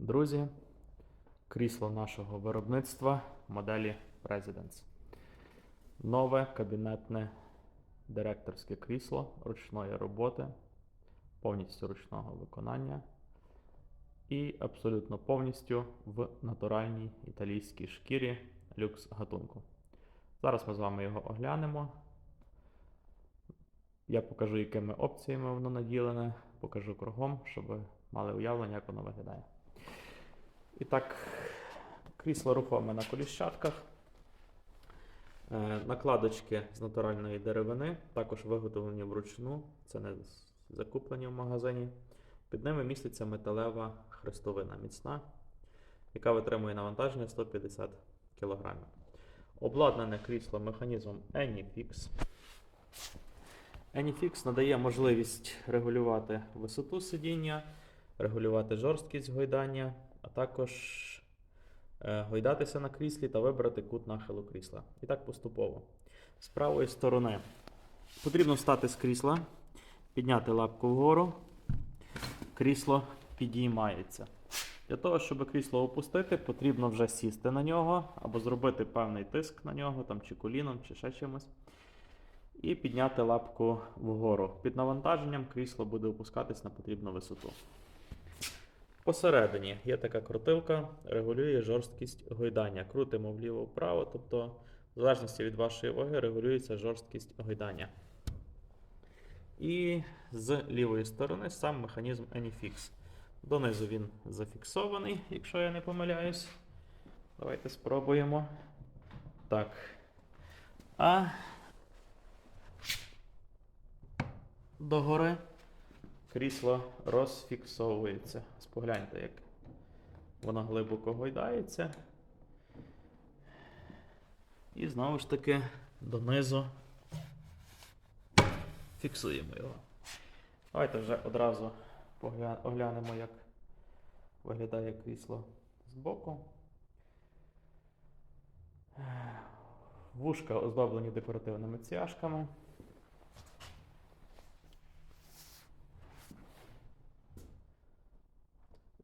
Друзі, крісло нашого виробництва моделі Residence. Нове кабінетне директорське крісло ручної роботи, повністю ручного виконання і абсолютно повністю в натуральній італійській шкірі люкс гатунку. Зараз ми з вами його оглянемо. Я покажу, якими опціями воно наділене, покажу кругом, щоб мали уявлення, як воно виглядає. І так, крісло рухоме на коліщатках. Е, Накладочки з натуральної деревини, також виготовлені вручну, це не закуплені в магазині. Під ними міститься металева хрестовина міцна, яка витримує навантаження 150 кг. Обладнане крісло механізмом Anyfix. Anyfix надає можливість регулювати висоту сидіння, регулювати жорсткість гойдання, а також е, гойдатися на кріслі та вибрати кут нахилу крісла. І так поступово. З правої сторони потрібно встати з крісла, підняти лапку вгору, крісло підіймається. Для того, щоб крісло опустити, потрібно вже сісти на нього або зробити певний тиск на нього, там, чи коліном, чи ще чимось. І підняти лапку вгору. Під навантаженням крісло буде опускатись на потрібну висоту. Посередині є така крутилка, регулює жорсткість гойдання. Крутимо вліво-вправо, тобто, в залежності від вашої ваги, регулюється жорсткість гойдання. І з лівої сторони сам механізм Anyfix. Донизу він зафіксований, якщо я не помиляюсь. Давайте спробуємо. Так. А догори крісло розфіксовується. Спогляньте, як воно глибоко гойдається. І знову ж таки донизу фіксуємо його. Давайте вже одразу оглянемо, як виглядає крісло збоку. Вушка оздоблені декоративними цяшками.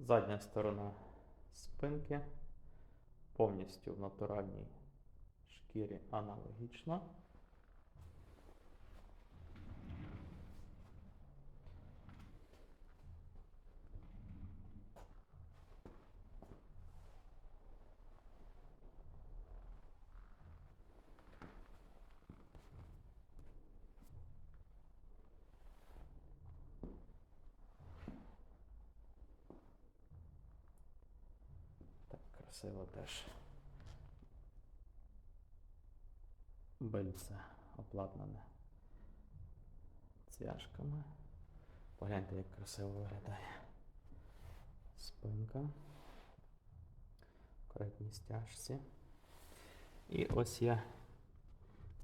Задня сторона спинки повністю в натуральній шкірі аналогічно. Красиво теж. Бельце обладнане цяжками. Погляньте, як красиво виглядає. Спинка. Коректні стяжці. І ось є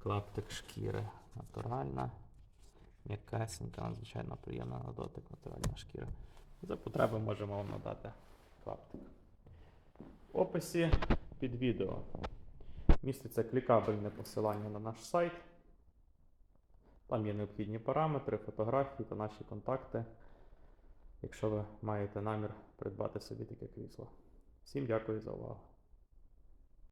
клаптик шкіри. Натуральна, м'якесенька, надзвичайно приємна на дотик, натуральна шкіра. За потреби можемо вам надати клаптик. В описі під відео міститься клікабельне посилання на наш сайт. Там є необхідні параметри, фотографії та наші контакти, якщо ви маєте намір придбати собі таке крісло. Всім дякую за увагу.